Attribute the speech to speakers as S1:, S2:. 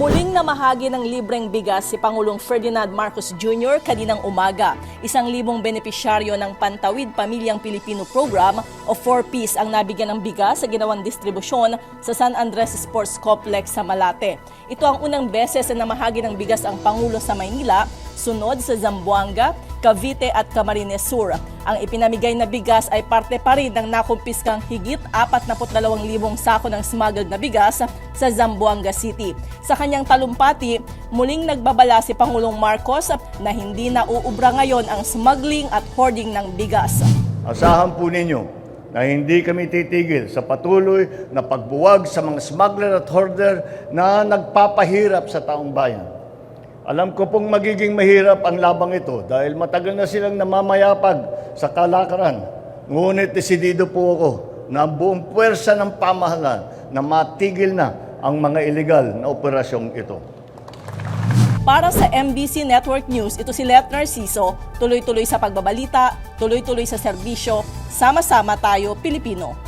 S1: Muling namahagi ng libreng bigas si Pangulong Ferdinand Marcos Jr. kaninang umaga. Isang libong benepisyaryo ng Pantawid Pamilyang Pilipino Program o 4Ps ang nabigyan ng bigas sa ginawang distribusyon sa San Andres Sports Complex sa Malate. Ito ang unang beses na namahagi ng bigas ang Pangulo sa Maynila, sunod sa Zamboanga, Cavite at Camarines Sur. Ang ipinamigay na bigas ay parte pa rin ng nakumpiskang higit 42,000 sako ng smuggled na bigas sa Zamboanga City. Sa kanyang talumpati, muling nagbabala si Pangulong Marcos na hindi na uubra ngayon ang smuggling at hoarding ng bigas.
S2: Asahan po ninyo na hindi kami titigil sa patuloy na pagbuwag sa mga smuggler at hoarder na nagpapahirap sa taong bayan. Alam ko pong magiging mahirap ang labang ito dahil matagal na silang namamayapag sa kalakaran. Ngunit desidido po ako na buong puwersa ng pamahalaan na matigil na ang mga illegal na operasyong ito.
S1: Para sa MBC Network News, ito si Let Narciso, tuloy-tuloy sa pagbabalita, tuloy-tuloy sa serbisyo, sama-sama tayo Pilipino.